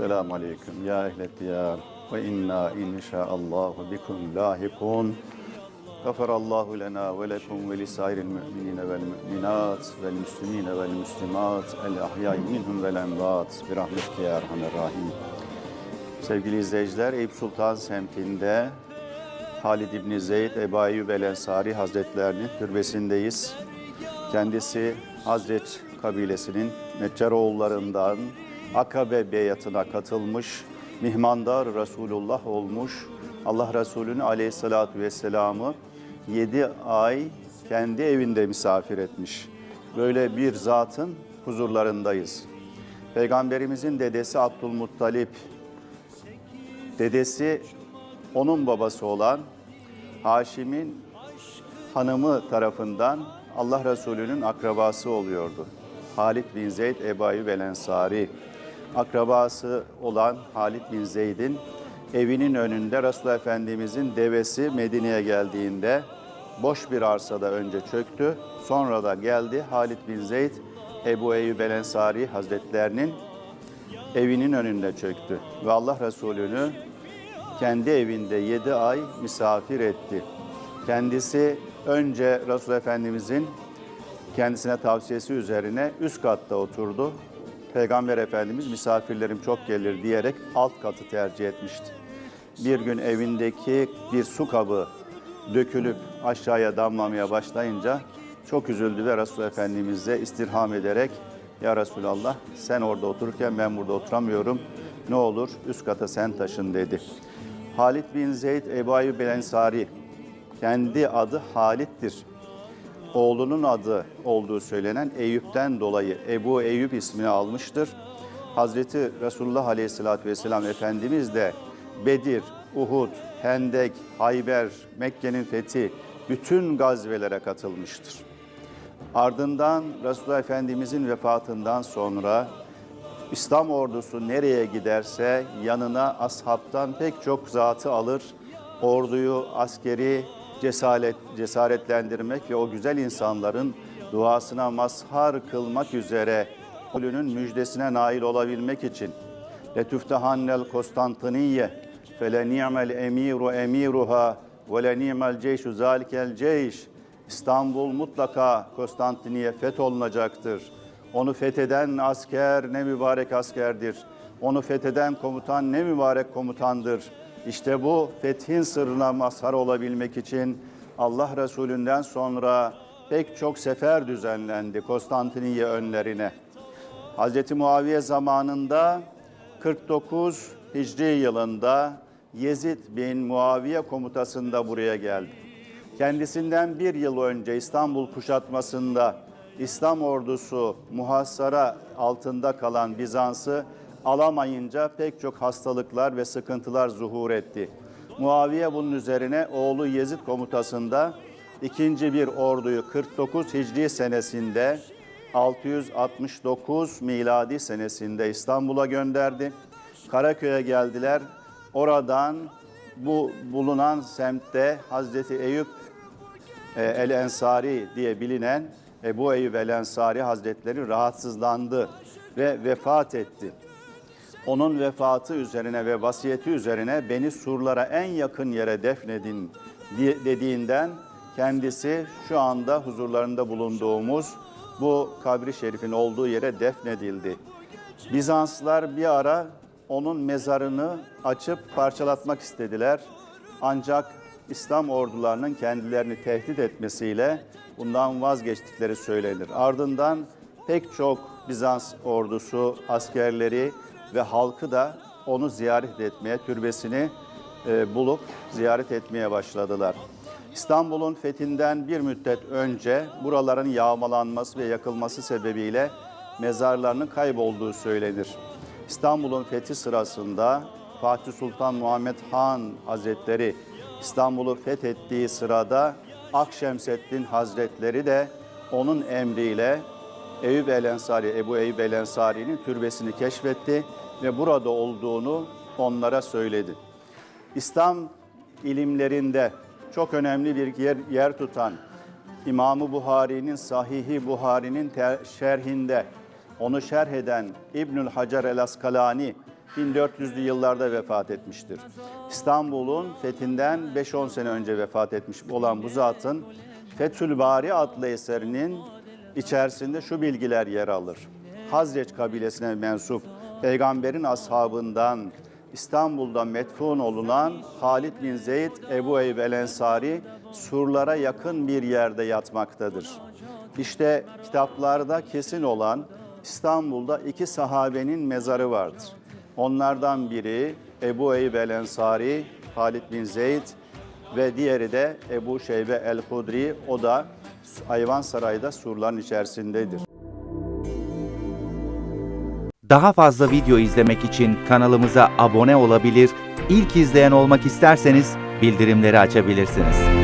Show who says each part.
Speaker 1: Esselamu Aleyküm ya ehlet diyar ve inna inşaallahu bikum lahikun. Gafarallahu lena ve lekum ve lisairil müminine vel müminat vel müslimine vel müslimat el ahyai minhum vel envat bir rahmetke ya rahim. Sevgili izleyiciler Eyüp Sultan semtinde Halid İbni Zeyd Ebu Eyyub el Ensari Hazretlerinin türbesindeyiz. Kendisi Hazret kabilesinin Neccaroğullarından Akabe beyatına katılmış, mihmandar Resulullah olmuş. Allah Resulü'nü aleyhissalatü vesselam'ı 7 ay kendi evinde misafir etmiş. Böyle bir zatın huzurlarındayız. Peygamberimizin dedesi Abdülmuttalip, dedesi onun babası olan Haşim'in hanımı tarafından Allah Resulü'nün akrabası oluyordu. Halid bin Zeyd Ebu Eyyub el Ensari. Akrabası olan Halid bin Zeyd'in evinin önünde Resulullah Efendimizin devesi Medine'ye geldiğinde boş bir arsada önce çöktü. Sonra da geldi Halid bin Zeyd Ebu Eyyub el Ensari Hazretlerinin evinin önünde çöktü. Ve Allah Resulü'nü kendi evinde yedi ay misafir etti. Kendisi önce Resul Efendimizin kendisine tavsiyesi üzerine üst katta oturdu. Peygamber Efendimiz misafirlerim çok gelir diyerek alt katı tercih etmişti. Bir gün evindeki bir su kabı dökülüp aşağıya damlamaya başlayınca çok üzüldü ve Resul Efendimiz'e istirham ederek Ya Resulallah sen orada otururken ben burada oturamıyorum. Ne olur üst kata sen taşın dedi. Halid bin Zeyd Ebu Ayyub el Ensari kendi adı Halit'tir. Oğlunun adı olduğu söylenen Eyüp'ten dolayı Ebu Eyüp ismini almıştır. Hazreti Resulullah Aleyhisselatü Vesselam Efendimiz de Bedir, Uhud, Hendek, Hayber, Mekke'nin fethi bütün gazvelere katılmıştır. Ardından Resulullah Efendimizin vefatından sonra İslam ordusu nereye giderse yanına ashabtan pek çok zatı alır. Orduyu askeri cesaret, cesaretlendirmek ve o güzel insanların duasına mazhar kılmak üzere ölünün müjdesine nail olabilmek için letüftehannel Konstantiniye fele ni'mel emiru emiruha ve le ni'mel ceyşu zalikel ceyş İstanbul mutlaka Konstantiniye fetholunacaktır. Onu fetheden asker ne mübarek askerdir. Onu fetheden komutan ne mübarek komutandır. İşte bu fethin sırrına mazhar olabilmek için Allah Resulü'nden sonra pek çok sefer düzenlendi Konstantiniye önlerine. Hz. Muaviye zamanında 49 Hicri yılında Yezid bin Muaviye komutasında buraya geldi. Kendisinden bir yıl önce İstanbul kuşatmasında İslam ordusu muhasara altında kalan Bizans'ı alamayınca pek çok hastalıklar ve sıkıntılar zuhur etti. Muaviye bunun üzerine oğlu Yezid komutasında ikinci bir orduyu 49 Hicri senesinde 669 miladi senesinde İstanbul'a gönderdi. Karaköy'e geldiler. Oradan bu bulunan semtte Hazreti Eyüp e, El Ensari diye bilinen Ebu Eyyub El Ensari Hazretleri rahatsızlandı ve vefat etti. Onun vefatı üzerine ve vasiyeti üzerine beni surlara en yakın yere defnedin dediğinden kendisi şu anda huzurlarında bulunduğumuz bu kabri şerifin olduğu yere defnedildi. Bizanslılar bir ara onun mezarını açıp parçalatmak istediler. Ancak İslam ordularının kendilerini tehdit etmesiyle bundan vazgeçtikleri söylenir. Ardından pek çok Bizans ordusu, askerleri ve halkı da onu ziyaret etmeye, türbesini e, bulup ziyaret etmeye başladılar. İstanbul'un fethinden bir müddet önce buraların yağmalanması ve yakılması sebebiyle mezarlarının kaybolduğu söylenir. İstanbul'un fethi sırasında Fatih Sultan Muhammed Han Hazretleri İstanbul'u fethettiği sırada Akşemseddin Hazretleri de onun emriyle Eyüp El Ensari, Ebu Eyüp El Ensari'nin türbesini keşfetti ve burada olduğunu onlara söyledi. İslam ilimlerinde çok önemli bir yer, yer tutan İmam-ı Buhari'nin Sahihi Buhari'nin şerhinde onu şerh eden İbnül Hacer el Askalani 1400'lü yıllarda vefat etmiştir. İstanbul'un fethinden 5-10 sene önce vefat etmiş olan bu zatın Fethül Bari adlı eserinin içerisinde şu bilgiler yer alır. Hazreç kabilesine mensup peygamberin ashabından İstanbul'da metfun olunan Halid bin Zeyd Ebu Eyyub el Ensari surlara yakın bir yerde yatmaktadır. İşte kitaplarda kesin olan İstanbul'da iki sahabenin mezarı vardır. Onlardan biri Ebu Eyyub el Ensari, Halid bin Zeyd ve diğeri de Ebu Şeybe el-Hudri. O da Ayvansaray'da surların içerisindedir.
Speaker 2: Daha fazla video izlemek için kanalımıza abone olabilir, ilk izleyen olmak isterseniz bildirimleri açabilirsiniz.